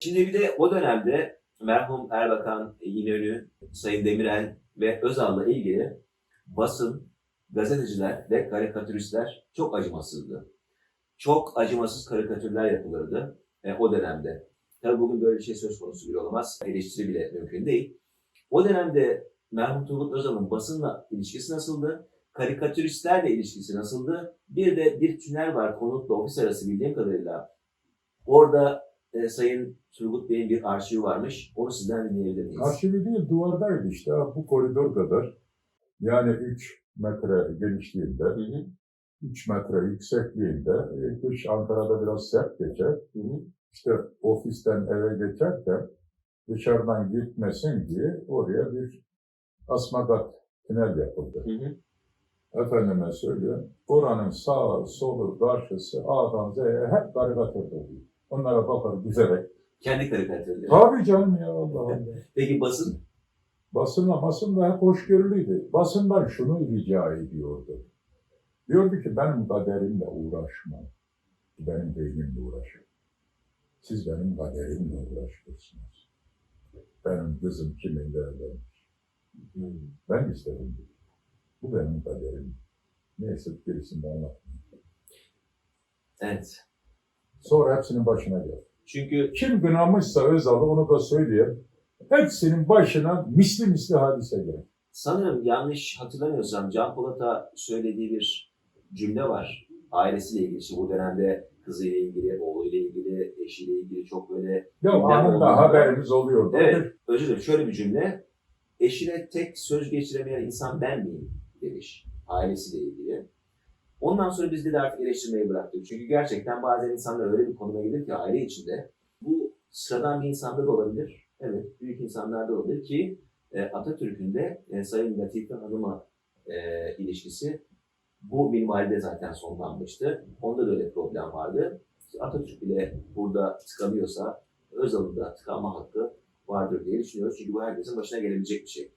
Şimdi bir de o dönemde merhum Erbakan İnönü, Sayın Demirel ve Özal'la ilgili basın, gazeteciler ve karikatüristler çok acımasızdı. Çok acımasız karikatürler yapılırdı e, o dönemde. Tabii bugün böyle bir şey söz konusu bile olamaz. Eleştiri bile mümkün değil. O dönemde merhum Turgut Özal'ın basınla ilişkisi nasıldı? Karikatüristlerle ilişkisi nasıldı? Bir de bir tünel var konutla ofis arası bildiğim kadarıyla. Orada e, Sayın Turgut Bey'in bir arşivi varmış. Onu sizden dinleyebilir miyiz? Arşivi değil duvardaydı işte bu koridor kadar. Yani 3 metre genişliğinde, Hı hı, 3 metre yüksekliğinde. E, Kış Ankara'da biraz sert geçer. hı hı. İşte ofisten eve geçerken dışarıdan gitmesin diye oraya bir asmagat tünel yapıldı. Hı hı. Efendime söylüyorum. Oranın sağı, solu, karşısı, A'dan Z'ye hep karikatür dolu. Onlara bakar gülerek. Kendi karikatürleri. Tabii canım ya Allah Allah. Peki basın? Basınla basın da hep hoşgörülüydü. Basından şunu rica ediyordu. Diyordu ki benim kaderimle uğraşma. Benim beynimle uğraşın. Siz benim kaderimle uğraşıyorsunuz. Benim kızım kiminle evlenmiş. Ben istedim. Bu benim kaderim. Neyse gerisini anlatmayayım. Evet. Sonra hepsinin başına geldi. Çünkü Kim gınamışsa Özal'ı onu da söyleyeyim. Hepsinin başına misli misli hadise geldi. sanırım yanlış hatırlamıyorsam Can Polat'a söylediği bir cümle var. Ailesiyle ilgili. Şimdi bu dönemde kızıyla ilgili, oğluyla ilgili, eşiyle ilgili çok böyle Ya anında haberimiz oluyordu. Evet, özür dilerim. Şöyle bir cümle. Eşine tek söz geçiremeyen insan ben miyim? demiş. Ailesiyle ilgili. Ondan sonra biz de artık eleştirmeyi bıraktık. Çünkü gerçekten bazen insanlar öyle bir konuma gelir ki aile içinde. Bu sıradan bir insanda da olabilir. Evet, büyük insanlarda olabilir ki e, Atatürk'ün de e, Sayın Latife Hanım'a e, ilişkisi bu minvalde zaten sonlanmıştı. Onda da öyle problem vardı. Atatürk bile burada tıkanıyorsa Özal'ın da tıkanma hakkı vardır diye düşünüyoruz. Çünkü bu herkesin başına gelebilecek bir şey.